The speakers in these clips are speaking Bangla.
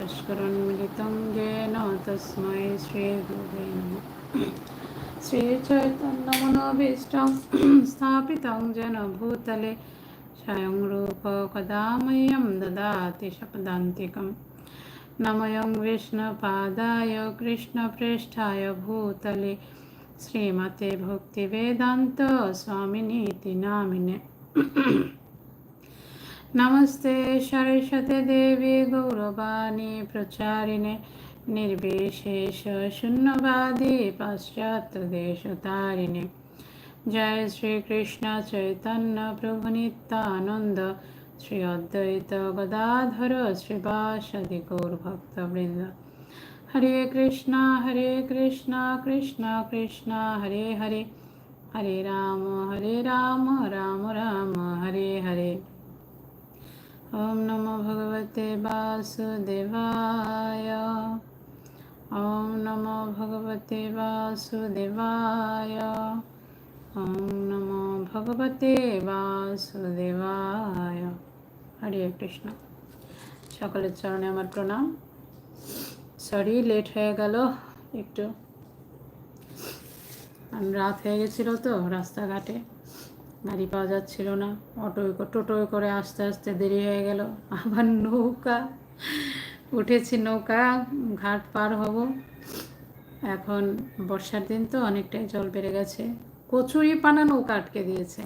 तस्करन्मिलितं येन तस्मै श्रीगुरुवे नमः श्रीचैतन्यमनोभीष्टं स्थापितं येन भूतले स्वयं रूप कदा मह्यं ददाति शपदान्तिकं नमयं विष्णुपादाय कृष्णप्रेष्ठाय भूतले श्रीमते भक्तिवेदान्त स्वामिनीति नामिने नमस्ते सरस्वती देवी गौरवाणी प्रचारिणे निर्विशेष शून्यवादी पाश्चात्यदेशतारिणे जय श्री कृष्ण चैतन्य प्रभु नित्यानंद श्री अद्वैत गदाधर श्रीवासदि गौरभक्तवृंद हरे कृष्णा हरे कृष्णा कृष्णा कृष्णा हरे हरे हरे राम हरे राम राम राम हरे हरे ॐ नमो भगवते वासुदेवाय ॐ नमो भगवते वासुदेवाय ॐ नमो ভগবতে বাসুদেবায় হরে কৃষ্ণ সকলের চরণে আমার প্রণাম সরি লেট হয়ে গেল একটু রাত হয়ে গেছিল তো রাস্তাঘাটে গাড়ি পাওয়া যাচ্ছিল না। অটোয় টোটোয় করে আস্তে আস্তে দেরি হয়ে গেল। আবার নৌকা। উঠেছি নৌকা, ঘাট পার হব। এখন বর্ষার দিন তো অনেকটাই জল বেড়ে গেছে। কচুরি পানা নৌকা আটকে দিয়েছে।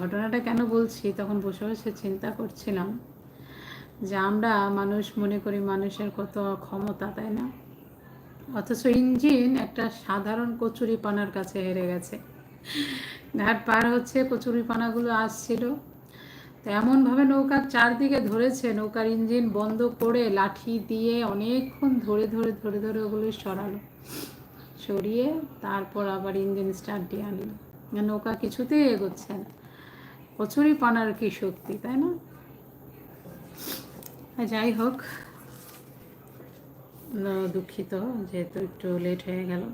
ঘটনাটা কেন বলছি? তখন বসে বসে চিন্তা করছিলাম যে আমরা মানুষ মনে করি মানুষের কত ক্ষমতা, তাই না? অথচ ইঞ্জিন একটা সাধারণ কচুরি পানার কাছে হেরে গেছে। ঘাট পার হচ্ছে কচুরি পানাগুলো আসছিল। তো এমনভাবে নৌকার চারদিকে ধরেছে, নৌকার ইঞ্জিন বন্ধ করে লাঠি দিয়ে অনেকক্ষণ ধরে ধরে ধরে ধরে ওগুলো সরালো। সরিয়ে তারপর আবার ইঞ্জিন স্টার্ট দিয়ে আনলো। নৌকা কিছুতেই এগোচ্ছে না। কচুরি পানার কি শক্তি, তাই না? যাই হোক দুঃখিত যেহেতু একটু লেট হয়ে গেল।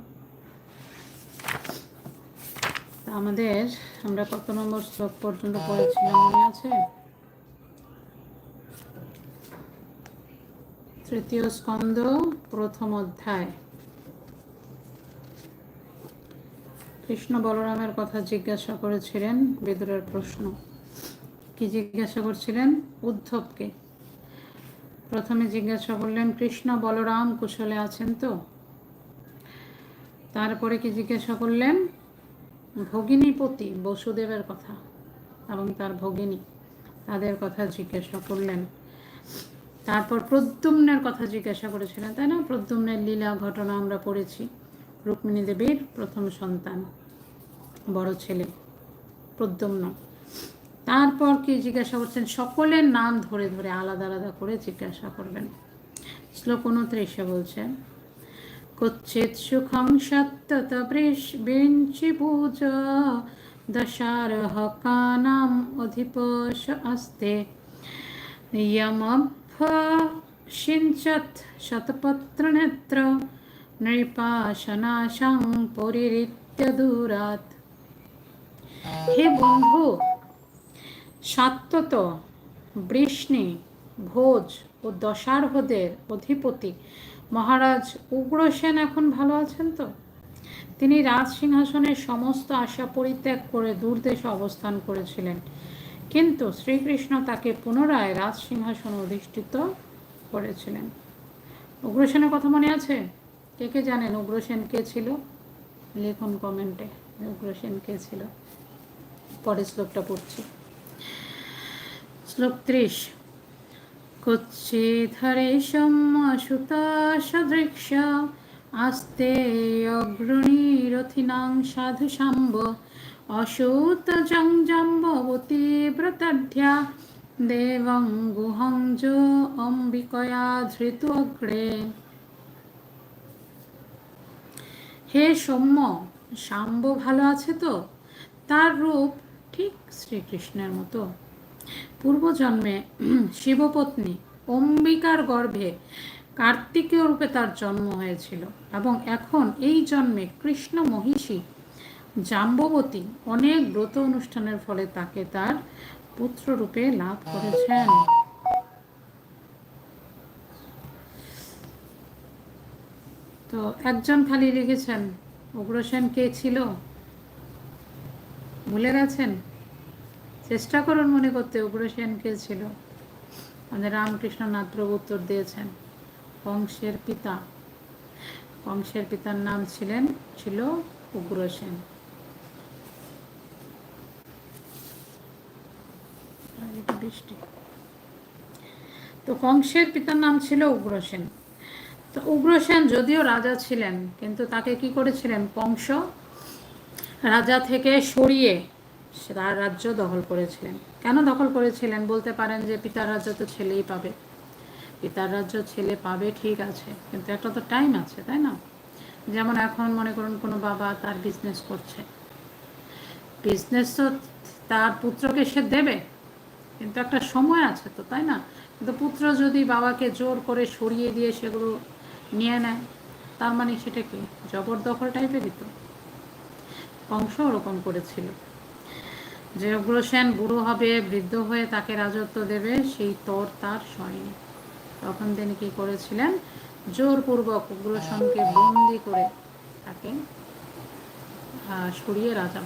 আমাদের, আমরা কত নম্বর শ্লোক পর্যন্ত পড়েছিলাম, মনে আছে? তৃতীয় স্কন্দ প্রথম অধ্যায়। কৃষ্ণ বলরামের কথা জিজ্ঞাসা করেছিলেন বেদুরের প্রশ্ন। কি জিজ্ঞাসা করছিলেন? উদ্ধবকে। প্রথমে জিজ্ঞাসা করলেন, কৃষ্ণ বলরাম কুশলে আছেন তো? তারপরে কি জিজ্ঞাসা করলেন? ভগিনীপতি বসুদেবের কথা এবং তার ভগিনী তাদের কথা জিজ্ঞাসা করলেন। তারপর প্রদ্যুম্নের কথা জিজ্ঞাসা করেছিলেন, তাই না? প্রদ্যুম্নের লীলা ঘটনা আমরা পড়েছি, রুক্মিণী দেবীর প্রথম সন্তান, বড় ছেলে, প্রদ্যুম্ন। তারপর কি জিজ্ঞাসা করছেন? সকলের নাম ধরে ধরে আলাদা আলাদা করে জিজ্ঞাসা করবেন শ্লোক উনত্রিশে বলছেন कुच्चित् सुखं सत्ततवृष्विञ्चि पूजा दशारः कानाम् अधिपश अस्ते यमभ्यषिञ्चत् शतपत्रनेत्र নৃপাশনাশাং পরিরিত্য দূরাত হে বন্ধু সাত্যত বৃষ্ণি ভোজ ও দশার্হদের অধিপতি মহারাজ উগ্রসেন এখন ভালো আছেন তো? তিনি রাজ সিংহাসনের সমস্ত আশা পরিত্যাগ করে দূরদেশে অবস্থান করেছিলেন। কিন্তু শ্রীকৃষ্ণ তাকে পুনরায় রাজ সিংহাসন অধিষ্ঠিত করেছিলেন। উগ্রসেনের কথা মনে আছে? কে কে জানেন উগ্রসেন কে ছিল? লিখুন কমেন্টে উগ্রসেন কে ছিল? পরের শ্লোকটা পড়ছি। শ্লোক ত্রিশ কুচ্ছেধরে সম্মসুতা সদৃশ আস্তে অগ্রণী রথিনাং সাধু সাম্ব অশুত জংজাম্বতী ব্রতাঢ্যা দেবং গুহং অম্বিকয়া ধৃত অগ্রে। হে সৌম্য শাম্ব ভালো আছে তো? তার রূপ ঠিক শ্রীকৃষ্ণের মতো। পূর্বজন্মে শিবপত্নী অম্বিকার গর্ভে কার্তিকীয় রূপে তার জন্ম হয়েছিল এবং এখন এই জন্মে কৃষ্ণ মহিষী জাম্ববতী অনেক ব্রত অনুষ্ঠানের ফলে তাকে তার পুত্র রূপে লাভ করেছেন। তো একজন খালি লিখেছেন উগ্রসেন কে ছিল? ভুলে গেছেন চেষ্টা করুন মনে করতে উগ্রসেন কে ছিল। আমাদের রামকৃষ্ণ নাথপ্রভু উত্তর দিয়েছেন, কংসের পিতা। কংসের পিতার নাম ছিলেন, ছিল উগ্রসেন বৃষ্টি। তো কংসের পিতার নাম ছিল উগ্রসেন তো উগ্রসেন যদিও রাজা ছিলেন, কিন্তু তাকে কি করেছিলেন? কংস রাজা থেকে সরিয়ে তার রাজ্য দখল করেছিলেন। কেন দখল করেছিলেন বলতে পারেন যে পিতার রাজ্য তো ছেলেই পাবে। পিতার রাজ্য ছেলে পাবে ঠিক আছে, কিন্তু একটা তো টাইম আছে, তাই না? যেমন এখন মনে করুন কোনো বাবা তার বিজনেস করছে। বিজনেস তো তার পুত্রকে সে দেবে, কিন্তু একটা সময় আছে তো, তাই না? কিন্তু পুত্র যদি বাবাকে জোর করে সরিয়ে দিয়ে সেগুলো নিয়ে নেয়, তার মানে সেটা কি? জবরদখল টাইপেরই তো। কংস ওরকম করেছিল। যে উগ্রসেন বুড়ো হবে, বৃদ্ধ হয়ে তাকে রাজত্ব দেবে, সেই তর তার সয়নি তখন তিনি কি করেছিলেন? জোরপূর্বক উগ্রসেনকে বন্দি করে তাকে সরিয়ে রাজা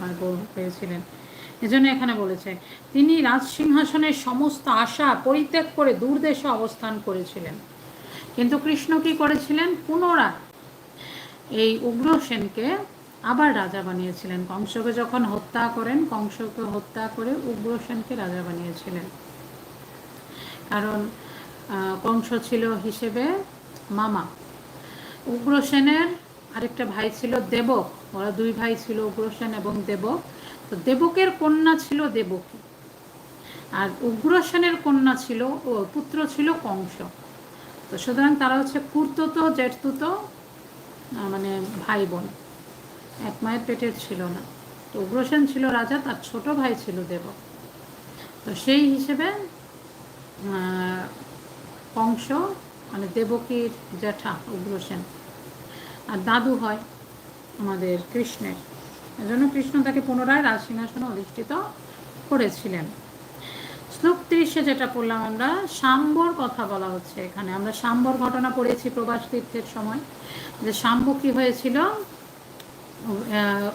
পেয়েছিলেন। এজন্য এখানে বলেছে, তিনি রাজসিংহাসনের সমস্ত আশা পরিত্যাগ করে দূরদেশে অবস্থান করেছিলেন। কিন্তু কৃষ্ণ কি করেছিলেন? পুনরায় এই উগ্রসেনকে আবার রাজা বানিয়েছিলেন। কংসকে যখন হত্যা করেন, কংসকে হত্যা করে উগ্রসেনকে রাজা বানিয়েছিলেন। কারণ কংস ছিল হিসেবে মামা। উগ্রসেনের আরেকটা ভাই ছিল দেবক। ওরা দুই ভাই ছিল উগ্রসেন এবং দেবক। তো দেবকের কন্যা ছিল দেবকী। আর উগ্রসেনের কন্যা ছিল ও পুত্র ছিল কংস। তো সুতরাং তারা হচ্ছে কুর্তুতো, জেঠতুতো মানে ভাই বোন। এক মায়ের পেটের ছিল না। তো উগ্রসেন ছিল রাজা, তার ছোট ভাই ছিল দেব। তো সেই হিসেবে কংস মানে দেবকীর জ্যাঠা উগ্রসেন। আর দাদু হয় আমাদের কৃষ্ণের। এজন্য কৃষ্ণ তাকে পুনরায় রাজসিংহাসনে অধিষ্ঠিত করেছিলেন। শ্লোক ত্রিশে যেটা পড়লাম আমরা, সাম্বর কথা বলা হচ্ছে এখানে। আমরা সাম্বর ঘটনা পড়েছি প্রবাস তীর্থের সময়। যে সাম্ব কি হয়েছিল?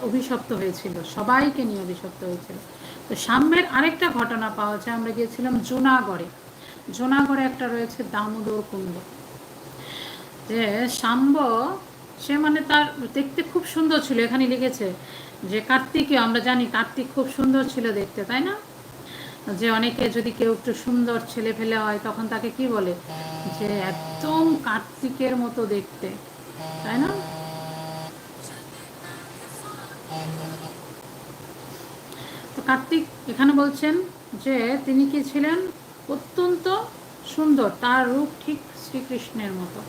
অভিশপ্ত হয়েছিল। সবাইকে নিয়ে অভিশপ্ত হয়েছিল। তো সাম্যের আরেকটা ঘটনা পাওয়া যায়। আমরা গিয়েছিলাম জোনাগড়ে। জোনাগড়ে একটা রয়েছে দামোদর কুণ্ড। যে সাম্ব সে মানে তার দেখতে খুব সুন্দর ছিল। এখানে লিখেছে যে কার্তিকীয় আমরা জানি কার্তিক খুব সুন্দর ছিল দেখতে, তাই না? যে অনেকে যদি কেউ একটু সুন্দর ছেলে ফেলে হয়, তখন তাকে কি বলে? যে একদম কার্তিকের মতো দেখতে, তাই না? কার্তিক এখানে বলছেন যে তিনি কি ছিলেন? অত্যন্ত সুন্দর। তার রূপ ঠিক শ্রীকৃষ্ণের মতো।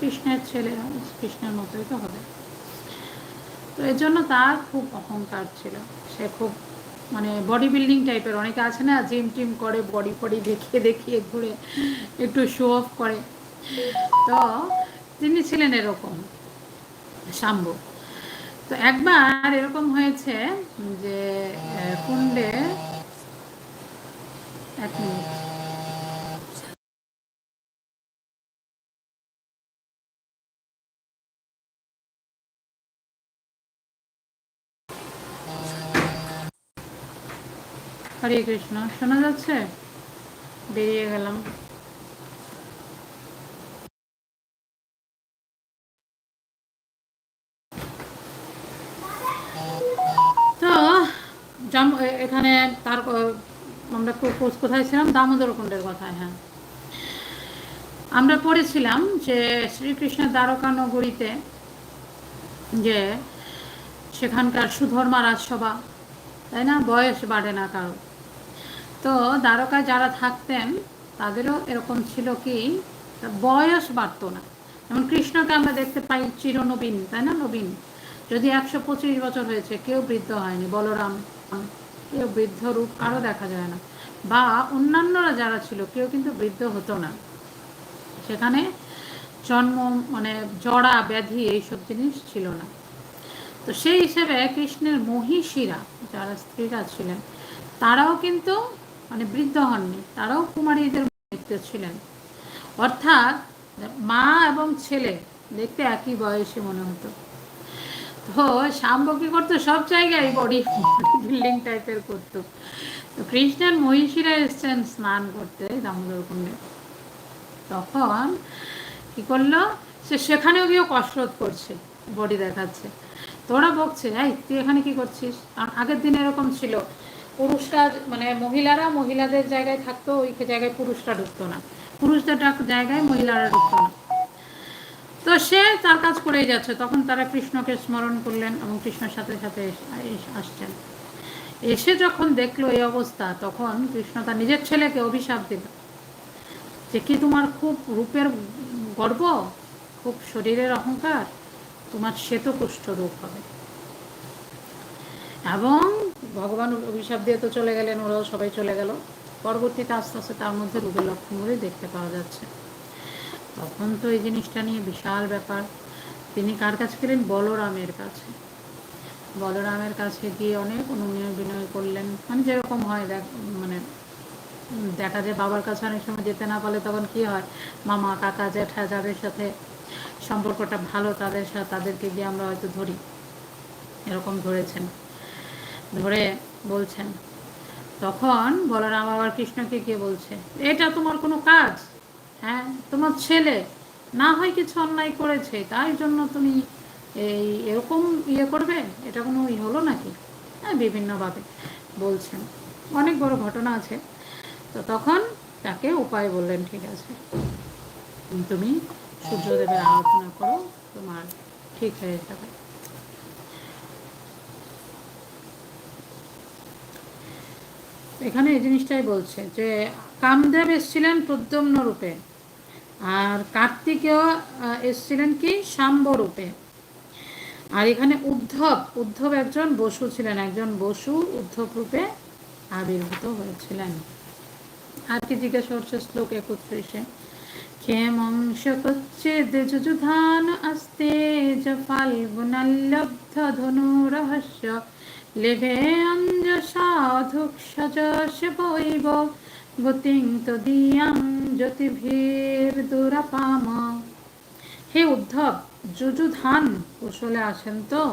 কৃষ্ণের ছেলে, কৃষ্ণের মতোই তো হবে। তো এর জন্য তার খুব অহংকার ছিল। সে খুব মানে বডি বিল্ডিং টাইপের অনেকে আছে না জিম টিম করে বডি ফডি দেখিয়ে দেখিয়ে ঘুরে, একটু শো অফ করে। তো তিনি ছিলেন এরকম। শাম্ব তো একবার এরকম হয়েছে যে কুণ্ডে এক মিনিট। হরে কৃষ্ণ শোনা যাচ্ছে? বেরিয়ে গেলাম। এখানে তার আমরা কোথায় ছিলাম? দামোদর কুণ্ডের কথায় হ্যাঁ। আমরা পড়েছিলাম যে শ্রীকৃষ্ণের দ্বারকা নগরীতে যে সেখানকার সুধর্মা রাজসভা, তাই না? বয়স বাড়ে না কারও। তো দ্বারকায় যারা থাকতেন, তাদেরও এরকম ছিল কি, বয়স বাড়ত না। যেমন কৃষ্ণকে আমরা দেখতে পাই চিরনবীন, তাই না? নবীন। যদি একশো পঁচিশ বছর হয়েছে, কেউ বৃদ্ধ হয়নি, বলরাম। কেউ বৃদ্ধ রূপ কারও দেখা যায় না। বা অন্যান্যরা যারা ছিল, কেউ কিন্তু বৃদ্ধ হতো না। সেখানে জন্ম মানে জড়া ব্যাধি এইসব জিনিস ছিল না। তো সেই হিসেবে কৃষ্ণের মহিষীরা, যারা স্ত্রীরা ছিলেন, তারাও কিন্তু মানে বৃদ্ধ হননি, তারাও কুমারীদের মৃত্যু ছিলেন। অর্থাৎ মা এবং ছেলে দেখতে একই বয়সে মনে হতো। তো করতো সব জায়গায়, বডি বিল্ডিং টাইপের করতো। তো মহিষীরা এসছেন স্নান করতে দামোদর কুণ্ডে তখন কি করল? সে সেখানেও গিয়েও কসরত করছে, বডি দেখাচ্ছে। তোরা বকছে, এই, তুই এখানে কি করছিস? কারণ আগের দিন এরকম ছিল। পুরুষরা মানে মহিলারা মহিলাদের জায়গায় থাকতো, ওই জায়গায় পুরুষরা ঢুকতো না। পুরুষদের জায়গায় মহিলারা ঢুকতো না। তো সে তার কাজ করেই যাচ্ছে। তখন তারা কৃষ্ণকে স্মরণ করলেন এবং কৃষ্ণের সাথে সাথে আসছেন। এসে যখন দেখল এই অবস্থা, তখন কৃষ্ণ তার নিজের ছেলেকে অভিশাপ দিল যে, কি তোমার খুব রূপের গর্ব? খুব শরীরের অহংকার? তোমার শ্বেত কুষ্ঠ রূপ হবে। এবং ভগবান অভিশাপ দিয়ে তো চলে গেলেন, ওরাও সবাই চলে গেল। পরবর্তীতে আস্তে আস্তে তার মধ্যে রূপের লক্ষণগুলি দেখতে পাওয়া যাচ্ছে। তখন তো এই জিনিসটা নিয়ে বিশাল ব্যাপার। তিনি কার কাছে গেলেন? বলরামের কাছে। বলরামের কাছে গিয়ে অনেক অনুনয় বিনয় করলেন। মানে যেরকম হয়, দেখ মানে দেখা যায় বাবার কাছে অনেক সময় যেতে না পারলে তখন কি হয়? মামা, কাকা, জ্যাঠা যাদের সাথে সম্পর্কটা ভালো, তাদের সাথে তাদেরকে গিয়ে আমরা হয়তো ধরি। এরকম ধরেছেন। ধরে বলছেন। তখন বলরাম আবার কৃষ্ণকে গিয়ে বলছে, এটা তোমার কোনো কাজ? হ্যাঁ তোমার ছেলে না হয় কিছু অন্যায় করেছে, তাই জন্য তুমি এই এরকম ইয়ে করবে? এটা কোনো ই হলো নাকি? হ্যাঁ বিভিন্নভাবে বলছেন। অনেক বড় ঘটনা আছে। তো তখন তাকে উপায় বললেন, ঠিক আছে, তুমি সূর্যদেবের আরাধনা করো, তোমার ঠিক হয়ে যাবে। এখানে এই জিনিসটাই বলছে যে, কামদেব এসেছিলেন প্রদ্যম্ন রূপে আর কার্তিকেয় আহ, এসেছিলেন কি? শাম্ব রূপে। আর এখানে উদ্ধব উদ্ধব একজন বসু ছিলেন একজন বসু উদ্ধব রূপে আবির্ভূত হয়েছিলেন। আর কি জিজ্ঞাসা করছে শ্লোক একত্রিশে? লেভে অঞ্জসাধুক্ষজ বৈব গতিং তদীয়াং জ্যোতিভীর দুরাপাম হে উদ্ধব, যুযুধান কৌশলে আসেন তো।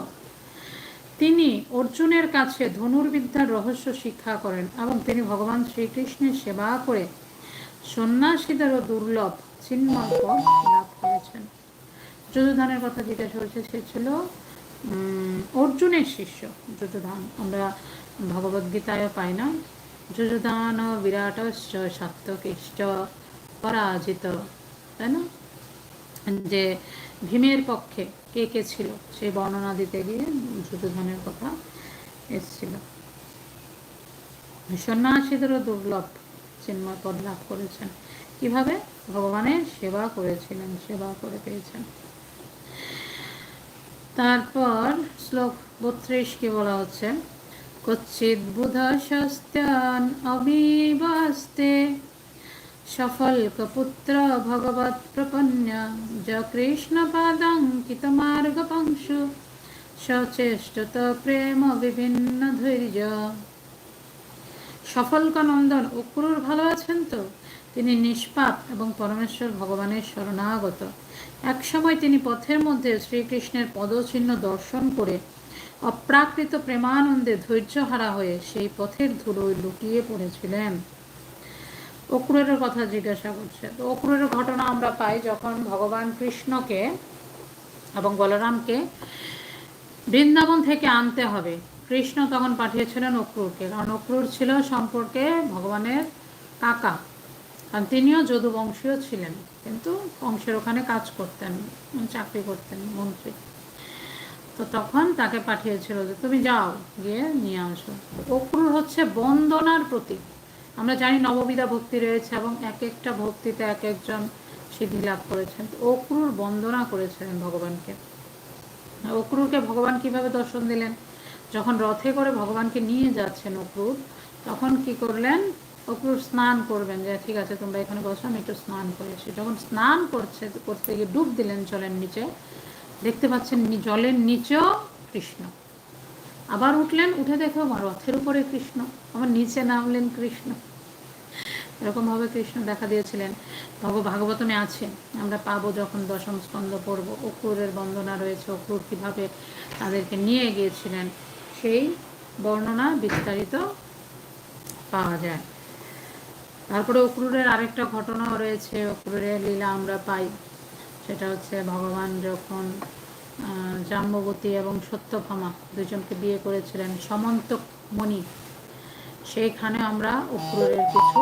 তিনি অর্জুনের কাছে ধনুর্বিদ্যার রহস্য শিক্ষা করেন এবং তিনি ভগবান শ্রীকৃষ্ণের সেবা করে সন্ন্যাসীদেরও দুর্লভ চিন্ময় লাভ করেছেন। যুযুধানের কথা জিজ্ঞাসা করেছে সে ছিল অর্জুনের শিষ্য, যুযুধান। আমরা ভগবদ্গীতায় পাই না। যুযুধান বিরাট সাত্তকিষ্ট পরাজিত, তাই না? যে ভীমের পক্ষে কে কে ছিল? সেই বর্ণনা দিতে গিয়ে যুদ্ধধনের কথা এসেছিল। সন্ন্যাসীদেরও দুর্লভ চিন্ময় পদ লাভ করেছেন। কীভাবে? ভগবানের সেবা করেছিলেন, সেবা করে পেয়েছেন। তারপর শ্লোক বত্রিশ কি বলা হচ্ছে? কচ্ছিদ বুধ শস্ত্যান অবিবাস্তে সফলকপুত্র ভগবৎ প্রপন্ন। য কৃষ্ণপাদাঙ্কিত মার্গপংশু সচেষ্টত প্রেম বিভিন্ন ধৈর্য। সফলকা নন্দন অক্রুর ভালো আছেন তো? তিনি নিষ্পাপ এবং পরমেশ্বর ভগবানের শরণাগত। একসময় তিনি পথের মধ্যে শ্রীকৃষ্ণের পদচিহ্ন দর্শন করে অপ্রাকৃত প্রেমানন্দে ধৈর্যহারা হয়ে সেই পথের ধুলোয় লুটিয়ে পড়েছিলেন। অক্রুরের কথা জিজ্ঞাসা করছে। তো অক্রুরের ঘটনা আমরা পাই যখন ভগবান কৃষ্ণকে এবং বলরামকে বৃন্দাবন থেকে আনতে হবে। কৃষ্ণ তখন পাঠিয়েছিলেন অক্রুরকে। কারণ অক্রুর ছিল সম্পর্কে ভগবানের কাকা। কারণ তিনিও যদুবংশীয় ছিলেন। কিন্তু বংশের ওখানে কাজ করতেন, চাকরি করতেন, মন্ত্রী। তো তখন তাকে পাঠিয়েছিল যে, তুমি যাও, গিয়ে নিয়ে আসো। অক্রুর হচ্ছে বন্দনার প্রতীক। আমরা জানি নববিধা ভক্তি রয়েছে এবং এক একটা ভক্তিতে এক একজন সিদ্ধি লাভ করেছেন। অক্রুর বন্দনা করেছিলেন ভগবানকে। অক্রুরকে ভগবান কীভাবে দর্শন দিলেন? যখন রথে করে ভগবানকে নিয়ে যাচ্ছেন অক্রুর, তখন কি করলেন? অক্রুর স্নান করবেন। যে, ঠিক আছে, তোমরা এখানে বসো, আমি একটু স্নান করেছি যখন স্নান করছে, করতে গিয়ে ডুব দিলেন জলের নিচে, দেখতে পাচ্ছেন জলের নিচেও কৃষ্ণ। আবার উঠলেন, উঠে দেখো আমার রথের উপরে কৃষ্ণ, আমার নিচে নামলেন কৃষ্ণ। এরকমভাবে কৃষ্ণ দেখা দিয়েছিলেন। ভগ ভাগবতমে আছে, আমরা পাবো যখন দশম স্কন্ধ পড়ব। অক্রুরের বন্দনা রয়েছে অক্রুর কীভাবে তাদেরকে নিয়ে গিয়েছিলেন, সেই বর্ণনা বিস্তারিত পাওয়া যায়। তারপরে অক্রুরের আরেকটা ঘটনাও রয়েছে অক্রুরের লীলা আমরা পাই। সেটা হচ্ছে ভগবান যখন জাম্ববতী এবং সত্যভামা দুজনকে বিয়ে করেছিলেন সমন্ত মণি। সেইখানে আমরা অক্রুরের কিছু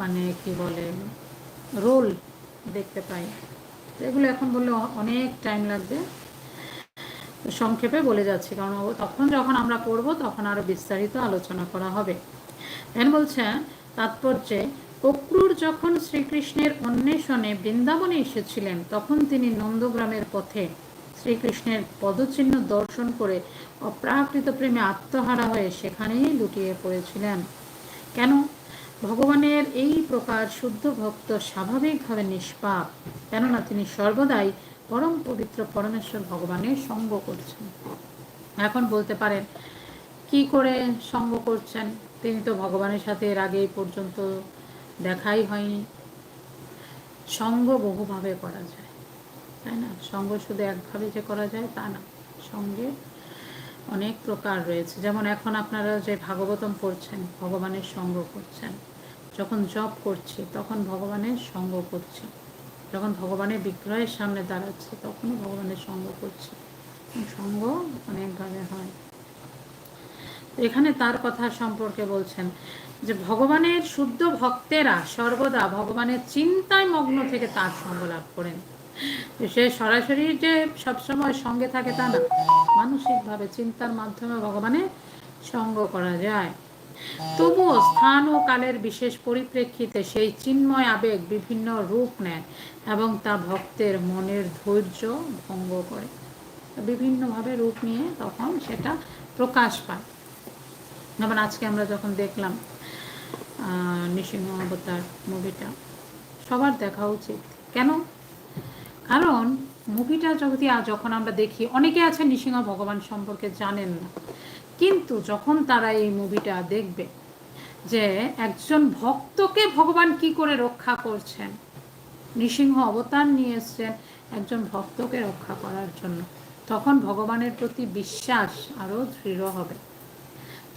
মানে কি বলে, রোল দেখতে পাই। এগুলো এখন বললে অনেক টাইম লাগবে। সংক্ষেপে বলে যাচ্ছি, কারণ তখন যখন আমরা পড়ব তখন আরও বিস্তারিত আলোচনা করা হবে। দেন তাৎপর্যে অক্রুর যখন শ্রীকৃষ্ণের অন্বেষণে বৃন্দাবনে এসেছিলেন, তখন তিনি নন্দগ্রামের পথে শ্রীকৃষ্ণের পদচিহ্ন দর্শন করে অপ্রাকৃত প্রেমে আত্মহারা হয়ে সেখানেই লুটিয়ে পড়েছিলেন। কেন? ভগবানের এই প্রকার শুদ্ধ ভক্ত স্বাভাবিকভাবে নিষ্পাপ, কেননা তিনি সর্বদাই পরম পবিত্র পরমেশ্বর ভগবানের সঙ্গ করছেন। এখন বলতে পারেন, কি করে সঙ্গ করছেন? তিনি তো ভগবানের সাথে এর আগে এই পর্যন্ত দেখাই হয়নি। সঙ্গ বহুভাবে করা যায়, তাই না? সঙ্গ শুধু একভাবে যে করা যায় তা না, সঙ্গে অনেক প্রকার রয়েছে। যেমন এখন আপনারা যে ভাগবতম পড়ছেন, ভগবানের সঙ্গ করছেন যখন জপ করছি, তখন ভগবানের সঙ্গ করছি যখন ভগবানের বিগ্রহের সামনে দাঁড়াচ্ছি, তখনও ভগবানের সঙ্গ করছি সঙ্গ অনেকভাবে হয়। এখানে তার কথা সম্পর্কে বলছেন যে ভগবানের শুদ্ধ ভক্তেরা সর্বদা ভগবানের চিন্তায় মগ্ন থেকে তার সঙ্গ লাভ করেন। সে সরাসরি যে সবসময় সঙ্গে থাকে তা না, মানসিকভাবে চিন্তার মাধ্যমে ভগবানের সঙ্গ করা যায়। তবুও স্থান ও কালের বিশেষ পরিপ্রেক্ষিতে সেই চিন্ময় আবেগ বিভিন্ন রূপ নেয় এবং তা ভক্তের মনের ধৈর্য ভঙ্গ করে। বিভিন্নভাবে রূপ নিয়ে তখন সেটা প্রকাশ পায়। যেমন আজকে আমরা যখন দেখলাম নৃসিংহ অবতার মুভিটা। সবার দেখা উচিত। কেন? কারণ মুভিটা যদি যখন আমরা দেখি, অনেকে আছে নৃসিংহ ভগবান সম্পর্কে জানেন না। কিন্তু যখন তারা এই মুভিটা দেখবে যে একজন ভক্তকে ভগবান কি করে রক্ষা করছেন, নৃসিংহ অবতার নিয়ে এসছেন একজন ভক্তকে রক্ষা করার জন্য, তখন ভগবানের প্রতি বিশ্বাস আরও দৃঢ় হবে।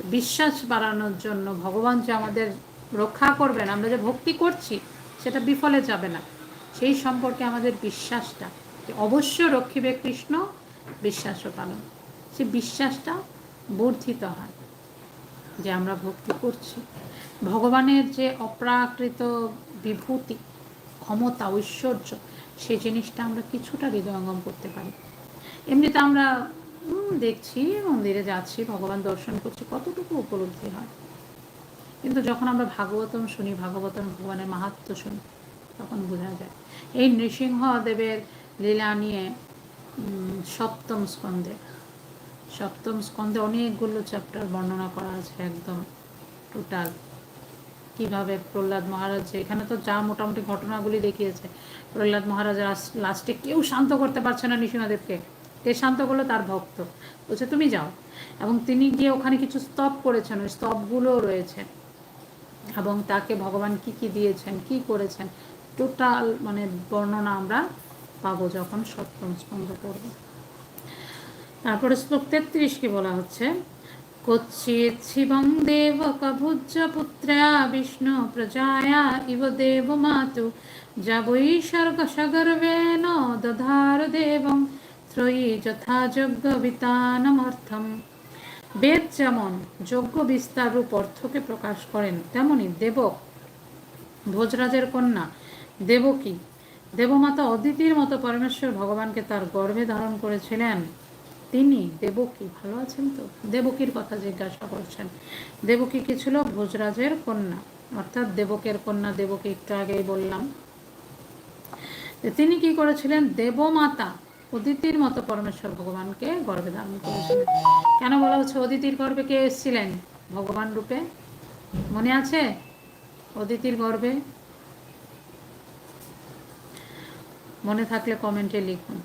বিশ্বাস বাড়ানোর জন্য ভগবান যে আমাদের রক্ষা করবেন আমরা যে ভক্তি করছি, সেটা বিফলে যাবে না। সেই সম্পর্কে আমাদের বিশ্বাসটা যে অবশ্য রক্ষিবে কৃষ্ণ, বিশ্বাসও পালন। সে বিশ্বাসটা বর্ধিত হয় যে আমরা ভক্তি করছি। ভগবানের যে অপ্রাকৃত বিভূতি, ক্ষমতা, ঐশ্বর্য, সেই জিনিসটা আমরা কিছুটা হৃদয়ঙ্গম করতে পারি। এমনিতে আমরা দেখছি, মন্দিরে যাচ্ছি, ভগবান দর্শন করছি, কতটুকু উপলব্ধি হয়। কিন্তু যখন আমরা ভাগবতম শুনি, ভাগবতম ভগবানের মাহাত্ম শুনি, তখন বোঝা যায়। এই নৃসিংহদেবের লীলা নিয়ে সপ্তম স্কন্ধে সপ্তম স্কন্ধে অনেকগুলো চ্যাপ্টার বর্ণনা করা আছে একদম টোটাল কীভাবে প্রহ্লাদ মহারাজ, এখানে তো যা মোটামুটি ঘটনাগুলি দেখিয়েছে, প্রহ্লাদ মহারাজ লাস্টে কেউ শান্ত করতে পারছে না নৃসিংহদেবকে। কে শান্ত করল? তার ভক্ত। বলছে, তুমি যাও। এবং তিনি গিয়ে ওখানে কিছু স্তব করেছেন, ওই স্তবগুলোও রয়েছে। এবং তাকে ভগবান কি কি দিয়েছেন, কি করেছেন, টোটাল মানে বর্ণনা আমরা পাবো যখন সপ্তম স্কন্ধ পড়ব তারপরে শ্লোক তেত্রিশ কি বলা হচ্ছে, কচ্ছিৎ শিবং দেব কভুজ্য পুত্রা বিষ্ণু প্রজায়া ইব দেব মাতু, যাবৈ স্বর্গ সগর্বেণ দধার দেবং, ত্রয়ী যথা যজ্ঞ বিতানমর্থম। বেদ যেমন যজ্ঞ বিস্তার রূপ অর্থকে প্রকাশ করেন, তেমনি দেবক ভোজরাজের কন্যা দেবকী দেবমাতা অদিতির মতো পরমেশ্বর ভগবানকে তার গর্ভে ধারণ করেছিলেন। তিনি দেবকী ভালো আছেন তো? দেবকীর কথা জিজ্ঞাসা করছেন? দেবকী কি ছিল ভোজরাজের কন্যা। অর্থাৎ দেবকের কন্যা দেবকী একটু আগেই বললাম। তিনি কি করেছিলেন? দেবমাতা অদিতির মতো পরমেশ্বর ভগবানকে গর্ভে ধারণ করেছিলেন কেন বলা হচ্ছে অদিতির গর্ভে কে এসেছিলেন? ভগবান রূপে? মনে আছে? অদিতির গর্ভে? মনে থাকলে কমেন্টে লিখুন।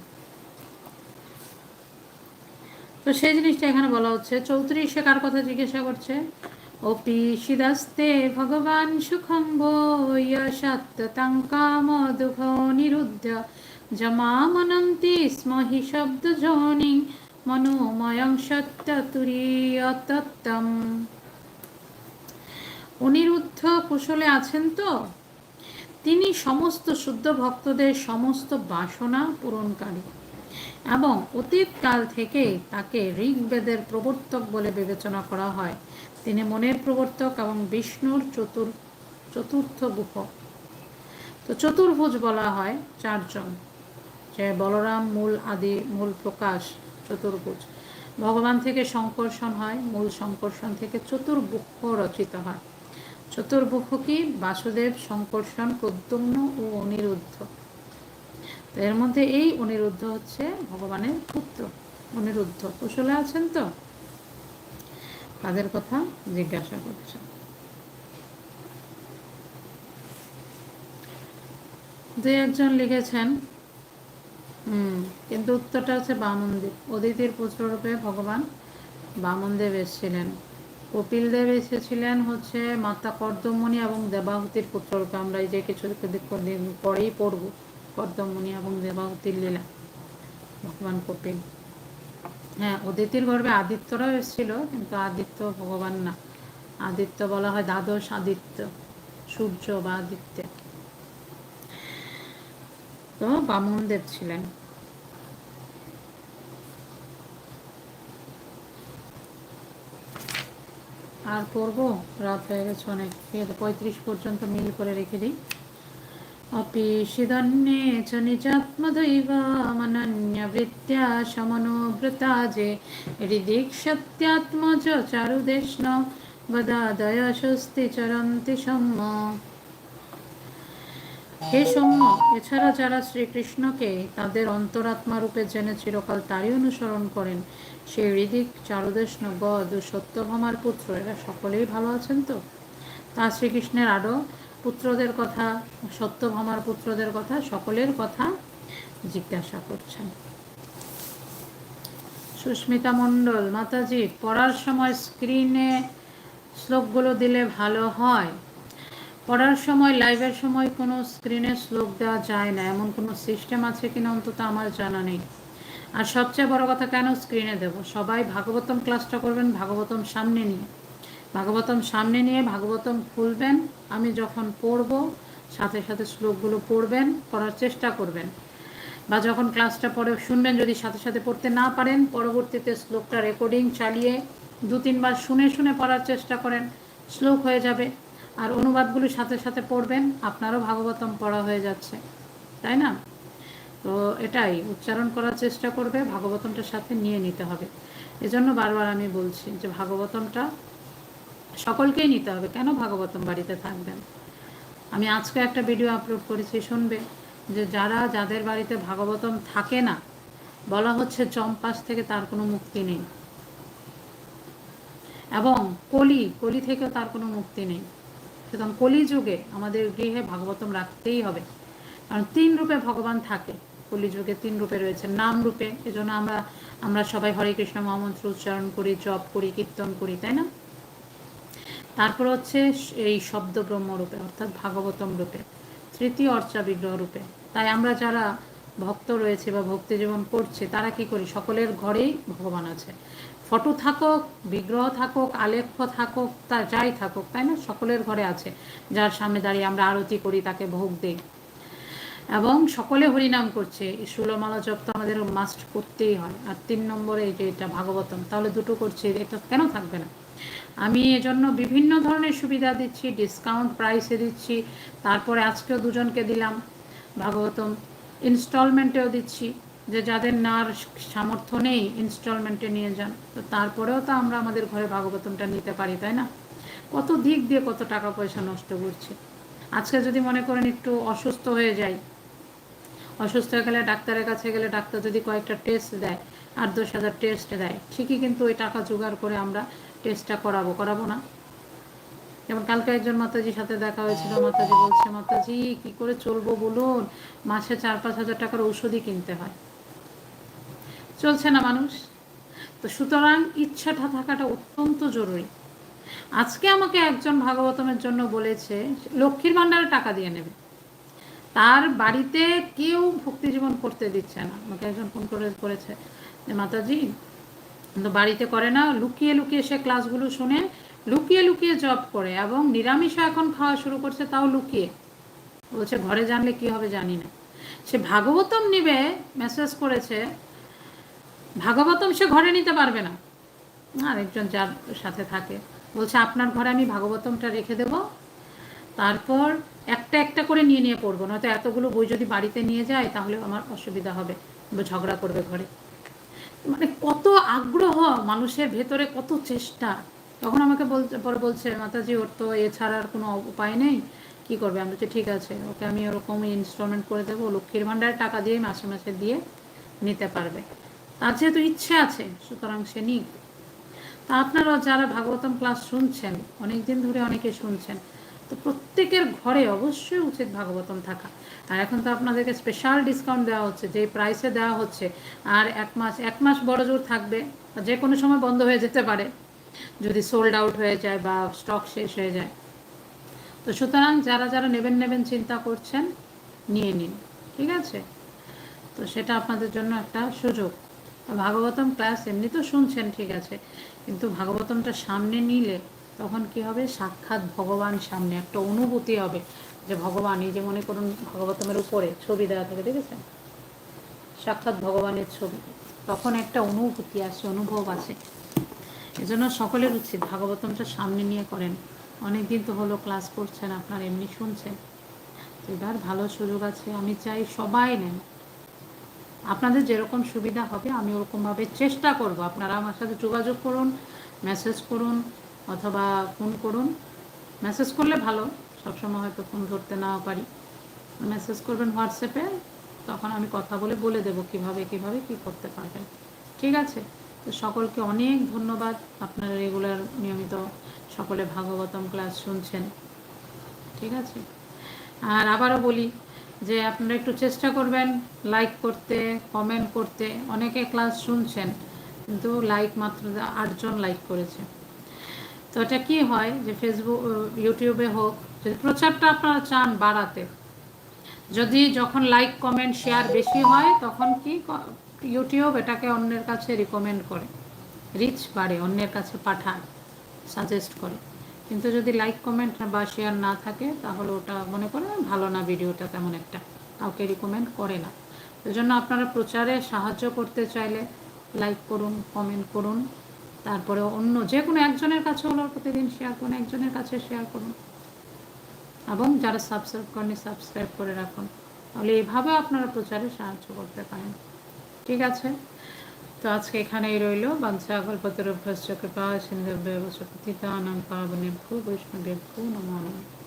তো সেই জিনিসটা এখানে বলা হচ্ছে। চৌত্রিশে কার কথা জিজ্ঞাসা করছে? অপিশিদস্তে ভগবান সুখম বয়সত্তং কামদুঃখ নিরুদ্ধ জমামনন্তি স্ম হি শব্দজনি মনোময়ং সত্য তুরীয়তত্তম অনিরুদ্ধ কুশলে আছেন তো? তিনি সমস্ত শুদ্ধ ভক্তদের সমস্ত বাসনা পূরণকারী এবং অতীতকাল থেকে তাকে ঋগ্বেদের প্রবর্তক বলে বিবেচনা করা হয়। তিনি মনের প্রবর্তক এবং বিষ্ণুর চতুর চতুর্থ গুহ। তো চতুর্ভুজ বলা হয় চারজন। বলরাম মূল আদি, মূল প্রকাশ, চতুর্ভুজ। ভগবান থেকে সংকর্ষণ হয়, মূল সংকর্ষণ থেকে চতুর্বুক্ষ রচিত হয়। চতুর্বুক্ষ কি? বাসুদেব সংকর্ষণ প্রদ্যুম্ন ও অনিরুদ্ধ। এর মধ্যে এই অনিরুদ্ধ হচ্ছে ভগবানের পুত্র, অনিরুদ্ধ। কুশলে আছেন তো? তাদের কথা জিজ্ঞাসা করছে দু একজন লিখেছেন হুম, কিন্তু উত্তরটা হচ্ছে বামনদেব। অদিতির পুত্ররূপে ভগবান বামনদেব এসেছিলেন। কপিল দেব এসেছিলেন হচ্ছে মাতা কর্দমণি এবং দেবাহুতির পুত্ররূপে। আমরা এই যে কিছু পরেই পড়ব। কর্দমণি এবং দেবাহুতির লীলা। ভগবান কপিল। হ্যাঁ অদিতির গর্বে আদিত্যরাও এসেছিল, কিন্তু আদিত্য ভগবান না। আদিত্য বলা হয় দ্বাদশ আদিত্য, সূর্য বা আদিত্য। তো বামনদেব ছিলেন। আর করব? রাত হয়ে গেছে অনেক। পঁয়ত্রিশ পর্যন্ত মিল করে রেখে দিই। অপিষিদন্যে চ নিজাত্মদৈব স্বস্তি চরন্তি সম্য হে সৌম্য এছাড়া যারা শ্রীকৃষ্ণকে তাদের অন্তরাত্মা রূপে জেনে চিরকাল তারই অনুসরণ করেন সেই হৃদিক চারুদেষ্ণ গদ ও সত্যভামার পুত্র, এরা সকলেই ভালো আছেন তো? তা শ্রীকৃষ্ণের আরও পুত্রদের কথা, সত্যভামার পুত্রদের কথা, সকলের কথা জিজ্ঞাসা করছেন। সুস্মিতা মণ্ডল, মাতাজি, পড়ার সময় স্ক্রিনে শ্লোকগুলো দিলে ভালো হয়। পড়ার সময় লাইভের সময় কোনো স্ক্রিনে শ্লোক দেওয়া যায় না। এমন কোনো সিস্টেম আছে কিনা অন্তত আমার জানা নেই। আর সবচেয়ে বড় কথা, কেন স্ক্রিনে দেব? সবাই ভাগবতম ক্লাসটা করবেন, ভাগবতম সামনে নিয়ে। ভাগবতম সামনে নিয়ে ভাগবতম খুলবেন, আমি যখন পড়ব, সাথে সাথে শ্লোকগুলো পড়বেন, পড়ার চেষ্টা করবেন। বা যখন ক্লাসটা পড়ে শুনবেন, যদি সাথে সাথে পড়তে না পারেন, পরবর্তীতে শ্লোকটা রেকর্ডিং চালিয়ে দু তিনবার শুনে শুনে পড়ার চেষ্টা করেন, শ্লোক হয়ে যাবে। আর অনুবাদগুলো সাথে সাথে পড়বেন, আপনারও ভাগবতম পড়া হয়ে যাচ্ছে, তাই না? তো এটাই, উচ্চারণ করার চেষ্টা করবে, ভাগবতমটার সাথে নিয়ে নিতে হবে। এজন্য বারবার আমি বলছি যে ভাগবতমটা সকলকেই নিতে হবে, কেন ভাগবতম বাড়িতে থাকবেন? আমি আজকে একটা ভিডিও আপলোড করেছি, শুনবে, যে যারা, যাদের বাড়িতে ভাগবতম থাকে না, বলা হচ্ছে চম্পাস থেকে তার কোনো মুক্তি নেই। এবং কলি কলি থেকেও তার কোনো মুক্তি নেই। সুতরাং কলিযুগে আমাদের গৃহে ভাগবতম রাখতেই হবে। কারণ তিন রূপে ভগবান থাকে। কলিযুগে তিন রূপে রয়েছে নাম রূপে। এজন্য আমরা আমরা সবাই হরে কৃষ্ণ মহামন্ত্র উচ্চারণ করি, জপ করি, কীর্তন করি, তাই না? তারপর হচ্ছে এই শব্দ ব্রহ্ম রূপে, অর্থাৎ ভাগবতম রূপে, তৃতীয় অর্চা বিগ্রহ রূপে। তাই আমরা যারা ভক্ত রয়েছে বা ভক্তি জীবন করছে, তারা কি করি? সকলের ঘরেই ভগবান আছে। ফটো থাকুক, বিগ্রহ থাকুক, আলেখ্য থাকুক তা যাই থাকুক, তাই না? সকলের ঘরে আছে। যার সামনে দাঁড়িয়ে আমরা আরতি করি, তাকে ভোগ দিই। এবং সকলে হরিনাম করছে। এই ষোলোমালা জপ তো আমাদের মাস্ট করতেই হয়। আর তিন নম্বরে যে এটা ভাগবতম, তাহলে দুটো করছে, এটা কেন থাকবে না? আমি এজন্য বিভিন্ন ধরনের সুবিধা দিচ্ছি ডিসকাউন্ট প্রাইসে দিচ্ছি, তারপরে আজকেও দুজনকে দিলাম ভাগবতম। ইনস্টলমেন্টেও দিচ্ছি। যে যাদের নার সামর্থ্য নেই ইনস্টলমেন্টে নিয়ে যান, তো তারপরেও তো আমরা আমাদের ঘরে ভাগবতমটা নিতে পারি, তাই না? কত দিক দিয়ে কত টাকা পয়সা নষ্ট করছে। আজকে যদি মনে করেন একটু অসুস্থ হয়ে যায় অসুস্থ হয়ে গেলে ডাক্তারের কাছে গেলে ডাক্তার যদি কয়েকটা টেস্ট দেয়, আট দশ হাজার টেস্ট দেয়, ঠিকই কিন্তু ওই টাকা জোগাড় করে আমরা টেস্টটা করাবো করাবো না। যেমন কালকে একজন মাতাজির সাথে দেখা হয়েছিল, মাতাজি বলছে, মাতাজি, কি করে চলবো বলুন? মাসে চার পাঁচ হাজার টাকার ঔষধই কিনতে হয়। চলছে না মানুষ? তো সুতরাং ইচ্ছাটা থাকাটা অত্যন্ত জরুরি। আজকে আমাকে একজন ভাগবতমের জন্য বলেছে, লক্ষ্মীর ভাণ্ডারে টাকা দিয়ে নেবে। তার বাড়িতে কেউ ভক্তি জীবন করতে দিচ্ছে না। আমাকে একজন ফোন করে, করেছে যে, মাতাজি বাড়িতে করে না, লুকিয়ে লুকিয়ে সে ক্লাসগুলো শুনে লুকিয়ে লুকিয়ে জব করে এবং নিরামিষও এখন খাওয়া শুরু করছে, তাও লুকিয়ে। বলছে, ঘরে জানলে কি হবে জানি না। সে ভাগবতম নিবে, মেসেজ করেছে ভাগবতম সে ঘরে নিতে পারবে না। আরেকজন যার সাথে থাকে, বলছে, আপনার ঘরে আমি ভাগবতমটা রেখে দেব, তারপর একটা একটা করে নিয়ে নিয়ে পড়ব। নয়তো এতগুলো বই যদি বাড়িতে নিয়ে যায়, তাহলে আমার অসুবিধা হবে, ঝগড়া করবে ঘরে। মানে কত আগ্রহ মানুষের ভেতরে, কত চেষ্টা। তখন আমাকে বলছে পরে বলছে, মাতাজি, ওর তো এছাড়া আর কোনো উপায় নেই। কি করবে? আমি বলছি, ঠিক আছে, ওকে আমি ওরকম ইনস্টলমেন্ট করে দেবো। লক্ষ্মীর ভাণ্ডারে টাকা দিয়ে মাসে মাসে দিয়ে নিতে পারবে। তার যেহেতু ইচ্ছে আছে, সুতরাং সে নিক। তা আপনারা যারা ভাগবতম ক্লাস শুনছেন অনেক দিন ধরে অনেকে শুনছেন, তো প্রত্যেকের ঘরে অবশ্যই উচিত ভাগবতম থাকা। আর এখন তো আপনাদেরকে স্পেশাল ডিসকাউন্ট দেওয়া হচ্ছে যে প্রাইসে দেওয়া হচ্ছে, আর এক মাস এক মাস বড় জোর থাকবে যে কোনো সময় বন্ধ হয়ে যেতে পারে, যদি সোল্ড আউট হয়ে যায় বা স্টক শেষ হয়ে যায়। তো সুতরাং যারা যারা নেবেন নেবেন, চিন্তা করছেন, নিয়ে নিন, ঠিক আছে? তো সেটা আপনাদের জন্য একটা সুযোগ। ভাগবতম ক্লাস এমনি তো শুনছেন, ঠিক আছে। কিন্তু ভাগবতমটা সামনে নিলে তখন কি হবে? সাক্ষাৎ ভগবান সামনে, একটা অনুভূতি হবে যে ভগবান, এই যে মনে করুন ভাগবতমের উপরে ছবি দেওয়া থাকে, দেখেছেন? সাক্ষাৎ ভগবানের ছবি। তখন একটা অনুভূতি আসে, অনুভব আছে এজন্য সকলের উচিত ভাগবতমটা সামনে নিয়ে করেন। অনেক দিন তো হলো ক্লাস করছেন, আপনার এমনি শুনছেন। এবার ভালো সুযোগ আছে, আমি চাই সবাই নেন। আপনাদের যেরকম সুবিধা হবে, আমি ওরকমভাবে চেষ্টা করব। আপনারা আমার সাথে যোগাযোগ করুন মেসেজ করুন, অথবা ফোন করুন। মেসেজ করলে ভালো, সবসময় হয়তো ফোন ধরতে নাও পারি। মেসেজ করবেন হোয়াটসঅ্যাপে তখন আমি কথা বলে বলে দেবো কীভাবে কীভাবে, কি করতে পারবেন। ঠিক আছে? তো সকলকে অনেক ধন্যবাদ। আপনারা রেগুলার নিয়মিত সকলে ভাগবতম ক্লাস শুনছেন। ঠিক আছে? আর আবারও বলি যে আপনারা একটু চেষ্টা করবেন লাইক করতে কমেন্ট করতে। অনেকে ক্লাস শুনছেন, কিন্তু লাইক মাত্র আটজন লাইক করেছে। তো এটা কি হয় যে ফেসবুক ইউটিউবে হোক, যদি প্রচারটা আপনারা চান বাড়াতে, যদি যখন লাইক কমেন্ট শেয়ার বেশি হয়, তখন কি ইউটিউব এটাকে অন্যের কাছে রিকমেন্ড করে রিচ বাড়ে, অন্যের কাছে পাঠায় সাজেস্ট করে। কিন্তু যদি লাইক কমেন্ট বা শেয়ার না থাকে, তাহলে ওটা মনে করে ভালো না ভিডিওটা তেমন একটা। কাউকে রিকমেন্ড করে না। জন্য আপনারা প্রচারে সাহায্য করতে চাইলে লাইক করুন কমেন্ট করুন, তারপরে অন্য যে কোনো একজনের কাছে হলো প্রতিদিন শেয়ার করুন, একজনের কাছে শেয়ার করুন। এবং যারা সাবস্ক্রাইব করেনি সাবস্ক্রাইব করে রাখুন। তাহলে এইভাবে আপনারা প্রচারে সাহায্য করতে পারেন। ঠিক আছে? তো আজকে এখানেই রইল। বাঞ্ছা কল্পতরুভ্যশ্চ কৃপা সিন্ধুভ্য বসপতি দানং পাবনে ভূ, বৈষ্ণবের ভূ নমঃ।